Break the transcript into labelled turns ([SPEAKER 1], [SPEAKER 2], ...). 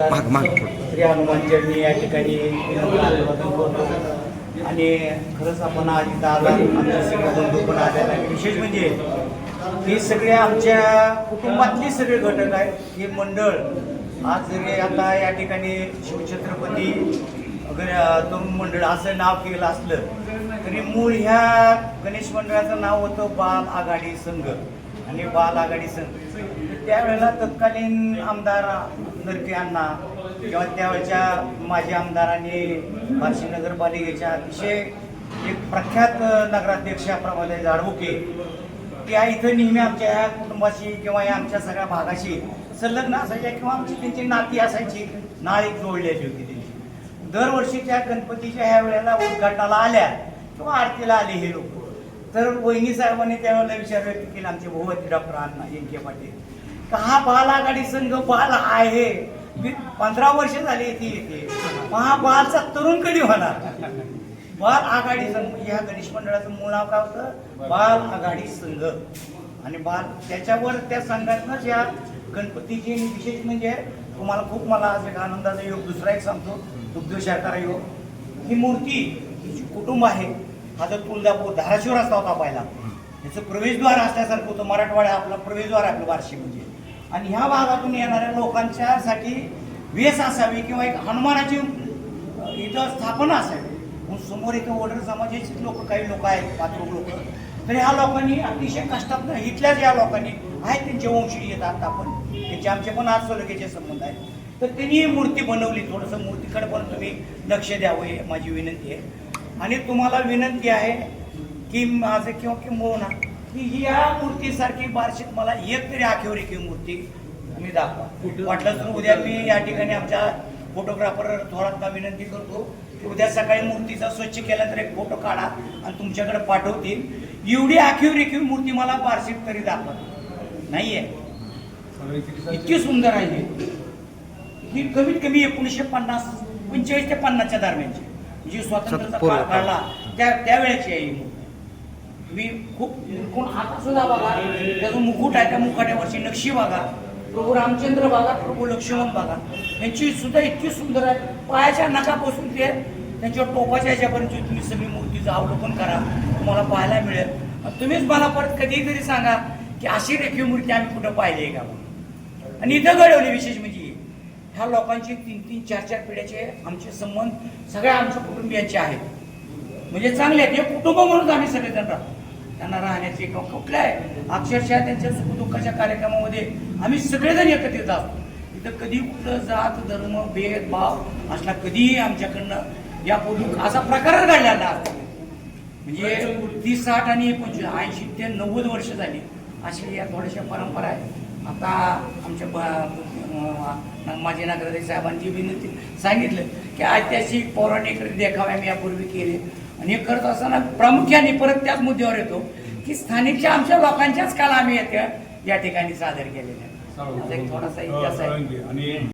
[SPEAKER 1] माग माग.
[SPEAKER 2] श्री हनुमान जयंती या ठिकाणी आणि खरंच आपण आज इथं आला आमचे सगळे बंधू पण आलेला आहे विशेष म्हणजे हे सगळे आमच्या कुटुंबातले सगळे घटक आहेत. हे मंडळ आज जरी आता या ठिकाणी शिवछत्रपती वगैरे तरुण मंडळ असं नाव केलं असलं तरी मूळ ह्या गणेश मंडळाचं नाव होतं बाल आघाडी संघ. आणि बाल आघाडी संघ. त्यावेळेला तत्कालीन आमदार नरके अण्णा किंवा त्यावेळच्या माजी आमदारांनी बार्शी नगरपालिकेच्या अतिशय एक प्रख्यात नगराध्यक्षाप्रमाणे प्रमोद झाडबुके त्या इथं नेहमी आमच्या ह्या कुटुंबाशी किंवा या आमच्या सगळ्या भागाशी संलग्न असायच्या किंवा आमची त्यांची नाती असायची नाळ एक जोडलेली होती त्यांची. दरवर्षीच्या गणपतीच्या ह्या वेळेला उद्घाटनाला आल्या किंवा आरतीला आले हे लोक. तर वहिनी साहेबांनी त्यावेळेला विचार व्यक्त केला आमचे Bhagwati doctor Anna N K Patil. का हा बाल आघाडी संघ बाल आहे. मी पंधरा वर्ष झाली येते येते. महाबालचा बालचा तरुण कधी होणार? बाल आघाडी संघ. ह्या गणेश मंडळाचं मूळ नाव काय होतं? बाल आघाडी संघ. आणि बाल त्याच्यावर त्या संघटनाच या गणपतीची विशेष म्हणजे तुम्हाला खूप मला आज एक आनंदाचा योग दुसरा एक सांगतो. दुग्ध शाकारा योग ही मूर्ती ही जी कुटुंब आहे. हा जर तुळजापूर धाराशिव रस्ता होता पहिला. याचं प्रवेशद्वार असल्यासारखं होतं. मराठवाडा आपला प्रवेशद्वार आहे आपलं बार्शी म्हणजे. आणि ह्या भागातून येणाऱ्या लोकांच्यासाठी वेस असावी किंवा एक हनुमानाची इथं स्थापना असावी. मग समोर इथं वडर समाजाचे लोक काही लोक आहेत पात्र लोक. तर ह्या लोकांनी अतिशय कष्टात इथल्याच या लोकांनी आहेत त्यांचे वंशी येत आता आपण. त्यांचे आमचे पण आज सोलकेचे संबंध आहेत. तर त्यांनी ही मूर्ती बनवली थोडंसं मूर्तीकडे पण तुम्ही लक्ष द्यावं हे माझी विनंती आहे. आणि तुम्हाला विनंती आहे की माझं किंवा की मोना की ही या मूर्तीसारखी बार्शीत मला एक तरी आखेवर एक मूर्ती मी दाखवा वाटलं तर उद्या मी या ठिकाणी आमच्या फोटोग्राफर थोरातला विनंती करतो की उद्या सकाळी मूर्तीचा स्वच्छ केला तर एक फोटो काढा आणि तुमच्याकडे पाठवतील एवढी आखीव रेखीव मूर्ती मला बार्शीत तरी दाखवा नाहीये इतकी सुंदर आहे ही. कमीत कमी एकोणीसशे पन्नास पंचेचाळीस ते पन्नासच्या दरम्यानची जी स्वातंत्र्याचा काळ. काढला त्या त्यावेळेची आहे ही मूर्ती. मी खूप कोण आता सुद्धा बघा त्याचं मुकुट आहे त्या मुकाट्यावरची नक्षी बघा. प्रभू रामचंद्र बघा प्रभू लक्ष्मण बघा. यांची सुद्धा इतकी सुंदर आहे. पायाच्या नखापासून ते त्यांच्या टोपाच्या ह्याच्यापर्यंत तुम्ही सगळी मूर्तीचं अवलोकन करा. तुम्हाला पाहायला मिळेल. तुम्हीच मला परत कधी तरी सांगा की अशी रेखीव मूर्ती आम्ही कुठं पाहिली आहे का आणि इथं घडवली विशेष म्हणजे ह्या लोकांचे तीन तीन चार चार पिढ्याचे आमचे संबंध सगळ्या आमच्या कुटुंबियांचे आहेत. म्हणजे चांगले आहेत. हे कुटुंब म्हणून आम्ही सगळेजण राहतो. त्यांना राहण्याचे किंवा कुठल्याही आहे अक्षरशः त्यांच्या सुखदुःखाच्या कार्यक्रमामध्ये आम्ही सगळेजण एकत्रित असतो इथं कधी कुठं जात धर्म भेदभाव असला कधीही आमच्याकडनं यापूर्वी असा प्रकार घडलेला असतो. म्हणजे तीस साठ आणि पंचवीस ऐंशी ते नव्वद वर्ष झाली. अशी या थोड्याशा परंपरा आहे. आता आमच्या माजी नगराध्यक्ष साहेबांची विनंती सांगितलं की ऐतिहासिक पौराणिक देखावे आम्ही यापूर्वी केले. आणि हे करत असताना प्रामुख्याने परत त्याच मुद्द्यावर येतो की स्थानिकच्या आमच्या लोकांच्याच कला आम्ही या- या ठिकाणी सादर केलेल्या आहेत. माझा एक थोडासा इतिहास आहे.